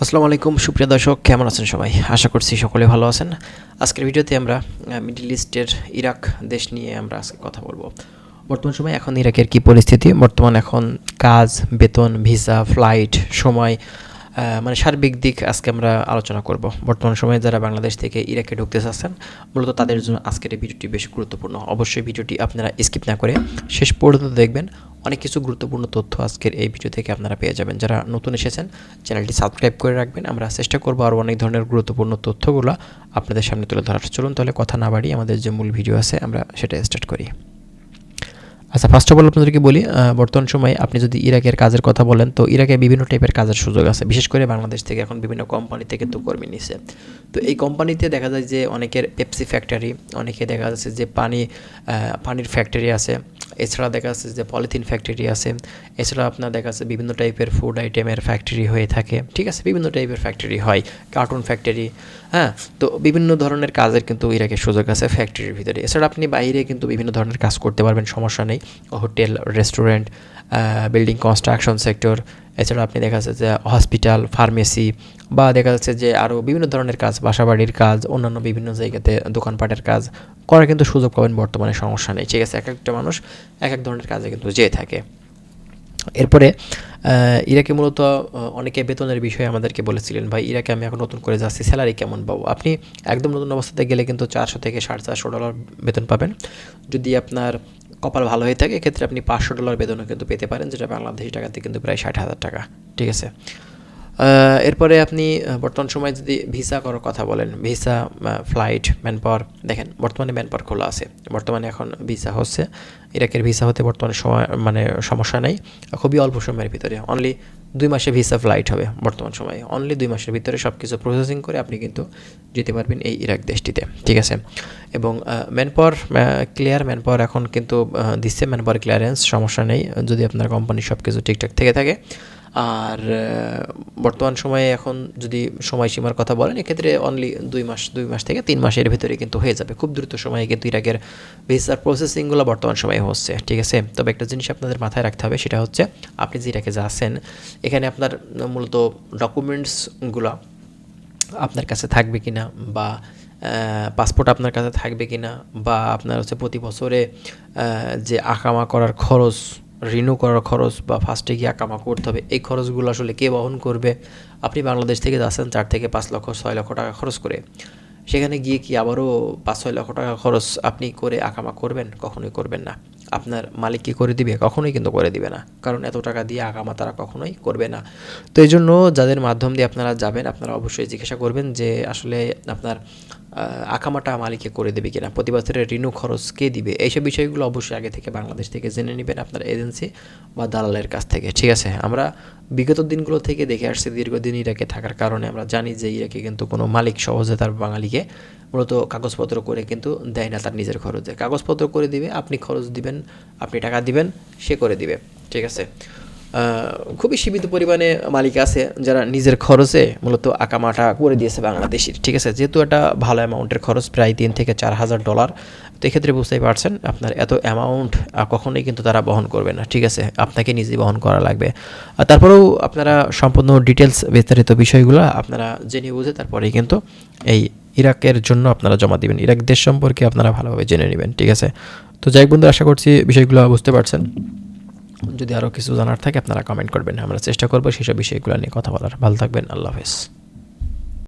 আসসালামু আলাইকুম, সুপ্রিয় দর্শক, কেমন আছেন সবাই? আশা করছি সকলে ভালো আছেন। আজকের ভিডিওতে আমরা মিডল ইস্টের ইরাক দেশ নিয়ে আমরা আজকে কথা বলব। বর্তমান সময় এখন ইরাকের কি পরিস্থিতি? বর্তমান এখন কাজ, বেতন, ভিসা, ফ্লাইট, সময় মানে সার্বিক দিক আজকে আমরা আলোচনা করব। বর্তমান সময়ে যারা বাংলাদেশ থেকে ইরাকে ঢুকতে চাচ্ছেন, মূলত তাদের জন্য আজকের এই ভিডিওটি বেশ গুরুত্বপূর্ণ। অবশ্যই ভিডিওটি আপনারা স্কিপ না করে শেষ পর্যন্ত দেখবেন। অনেক কিছু গুরুত্বপূর্ণ তথ্য আজকের এই ভিডিও থেকে আপনারা পেয়ে যাবেন। যারা নতুন এসেছেন, চ্যানেলটি সাবস্ক্রাইব করে রাখবেন। আমরা চেষ্টা করব আরও অনেক ধরনের গুরুত্বপূর্ণ তথ্যগুলো আপনাদের সামনে তুলে ধরার। চলুন তাহলে কথা না বাড়ি আমাদের যে মূল ভিডিও আছে, আমরা সেটা স্টার্ট করি। আচ্ছা ফার্স্ট অফ অল আপনাদেরকে বলি বর্তমান সময়ে আপনি যদি ইরাকের কাজের কথা বলেন, তো ইরাকে বিভিন্ন টাইপের কাজের সুযোগ আছে। বিশেষ করে বাংলাদেশ থেকে এখন বিভিন্ন কোম্পানি থেকে তো কর্মী নিছে। তো এই কোম্পানিতে দেখা যায় যে অনেকের পেপসি ফ্যাক্টরি অনেকে দেখা যাচ্ছে যে পানি পানির ফ্যাক্টরি আছে। এছাড়া দেখা যাচ্ছে যে পলিথিন ফ্যাক্টরি আছে। এছাড়া আপনার দেখা যাচ্ছে বিভিন্ন টাইপের ফুড আইটেমের ফ্যাক্টরি হয়ে থাকে। ঠিক আছে? বিভিন্ন টাইপের ফ্যাক্টরি হয়। কার্টুন ফ্যাক্টরি হ্যাঁ? তো বিভিন্ন ধরনের কাজের কিন্তু ইরাকের সুযোগ আছে ফ্যাক্টরির ভিতরে। এছাড়া আপনি বাইরে কিন্তু বিভিন্ন ধরনের কাজ করতে পারবেন, সমস্যা নেই। Hotel restaurant building construction sector এছাড়া আপনি দেখা যাচ্ছে যে হসপিটাল ফার্মেসি বা দেখা যাচ্ছে যে আরও বিভিন্ন ধরনের কাজ, বাসাবাড়ির কাজ, অন্যান্য বিভিন্ন জায়গাতে দোকানপাটের কাজ করার কিন্তু সুযোগ পাবেন বর্তমানে, সমস্যা নেই। ঠিক আছে? এক একটা মানুষ এক এক ধরনের কাজে কিন্তু যেয়ে থাকে। এরপরে ইরাকে মূলত অনেকে বেতনের বিষয়ে আমাদেরকে বলেছিলেন, ভাই, ইরাকে আমি এখন নতুন করে যাচ্ছি, স্যালারি কেমন পাবো? আপনি একদম নতুন অবস্থাতে গেলে কিন্তু চারশো থেকে সাড়ে চারশো ডলার বেতন পাবেন। যদি আপনার কপাল ভালো হয়ে থাকে, এক্ষেত্রে আপনি পাঁচশো ডলার বেতনও কিন্তু পেতে পারেন, যেটা বাংলাদেশি টাকাতে কিন্তু প্রায় ষাট হাজার টাকা, ঠিক আছে? এরপরে আপনি বর্তমান সময়ে যদি ভিসা করার কথা বলেন ভিসা ফ্লাইট ম্যান পাওয়ার দেখেন বর্তমানে ম্যান পাওয়ার খোলা আছে। বর্তমানে এখন ভিসা হচ্ছে, ইরাকের ভিসা হতে বর্তমানে সময় মানে সমস্যা নেই, খুবই অল্প সময়ের ভিতরে। অনলি দুই মাসে ভিসা ফ্লাইট হবে বর্তমান সময়ে। অনলি দুই মাসের ভিতরে সব কিছু প্রসেসিং করে আপনি কিন্তু যেতে পারবেন এই ইরাক দেশটিতে, ঠিক আছে? এবং man power clear man power এখন কিন্তু দিচ্ছে ম্যান পাওয়ার ক্লিয়ারেন্স সমস্যা নেই। যদি আপনার কোম্পানি সব কিছু ঠিকঠাক থেকে থাকে আর বর্তমান সময়ে এখন যদি সময়সীমার কথা বলেন, এক্ষেত্রে অনলি দুই মাস দুই মাস থেকে তিন মাসের ভিতরে কিন্তু হয়ে যাবে। খুব দ্রুত সময়ে কিন্তু ইরাকের ভিসার প্রসেসিংগুলো বর্তমান সময়ে হচ্ছে, ঠিক আছে? তবে একটা জিনিস আপনাদের মাথায় রাখতে হবে, সেটা হচ্ছে আপনি যে ইরাকে যাচ্ছেন এখানে আপনার মূলত ডকুমেন্টসগুলো আপনার কাছে থাকবে কিনা বা পাসপোর্ট আপনার কাছে থাকবে কি না বা আপনার হচ্ছে প্রতি বছরে যে আকামা করার খরচ রিনিউ করার খরচ বা ফার্স্টে গিয়ে আকামা করতে হবে। এই খরচগুলো আসলে কে বহন করবে? আপনি বাংলাদেশ থেকে যাচ্ছেন, চার থেকে পাঁচ লক্ষ, ছয় লক্ষ টাকা খরচ করে। সেখানে গিয়ে কি আবারও পাঁচ, ছয় লক্ষ টাকা খরচ আপনি করে আকামা করবেন? কখনোই করবেন না। আপনার মালিক কি করে দিবে, কখনোই কিন্তু করে দিবে না। কারণ এত টাকা দিয়ে আকামা তারা কখনোই করবে না। তো এই জন্য যাদের মাধ্যম দিয়ে আপনারা যাবেন, আপনারা অবশ্যই জিজ্ঞাসা করবেন যে আসলে আপনার আকামাটা মালিকে করে দেবে কিনা, প্রতি বছরের রিনু খরচ কে দিবে? এইসব বিষয়গুলো অবশ্যই আগে থেকে বাংলাদেশ থেকে জেনে নেবেন আপনার এজেন্সি বা দালালের কাছ থেকে, ঠিক আছে? আমরা বিগত দিনগুলো থেকে দেখে আসছি, দীর্ঘদিন ইরাকে থাকার কারণে আমরা জানি যে ইরাকে কিন্তু কোনো মালিক সহজে তার বাঙালিকে মূলত কাগজপত্র করে কিন্তু দেয় না তার নিজের খরচে। কাগজপত্র করে দিবে, আপনি খরচ দিবেন, আপনি টাকা দিবেন, সে করে দিবে। ঠিক আছে? খুবই সীমিত পরিমাণে মালিক আছে যারা নিজের খরচে মূলত আকামাটা করে দিয়েছে বাংলাদেশের। ঠিক আছে? যেহেতু একটা ভালো অ্যামাউন্টের খরচ, প্রায় তিন থেকে চার হাজার ডলার, তো এক্ষেত্রে বুঝতেই পারছেন আপনার এত অ্যামাউন্ট কখনোই কিন্তু তারা বহন করবে না। ঠিক আছে? আপনাকে নিজেই বহন করা লাগবে। আর তারপরেও আপনারা সম্পূর্ণ ডিটেলস বিস্তারিত বিষয়গুলো আপনারা জেনে বুঝে তারপরেই কিন্তু এই ইরাকের জন্য আপনারা জমা দিবেন। ইরাক দেশ সম্পর্কে আপনারা ভালোভাবে জেনে নেবেন, ঠিক আছে? তো যাই বন্ধু আশা করছি বিষয়গুলো বুঝতে পারছেন। যদি আরও কিছু জানার থাকে আপনারা কমেন্ট করবেন, আমরা চেষ্টা করব সেসব বিষয়গুলো নিয়ে কথা বলার। ভালো থাকবেন, আল্লাহ হাফেজ।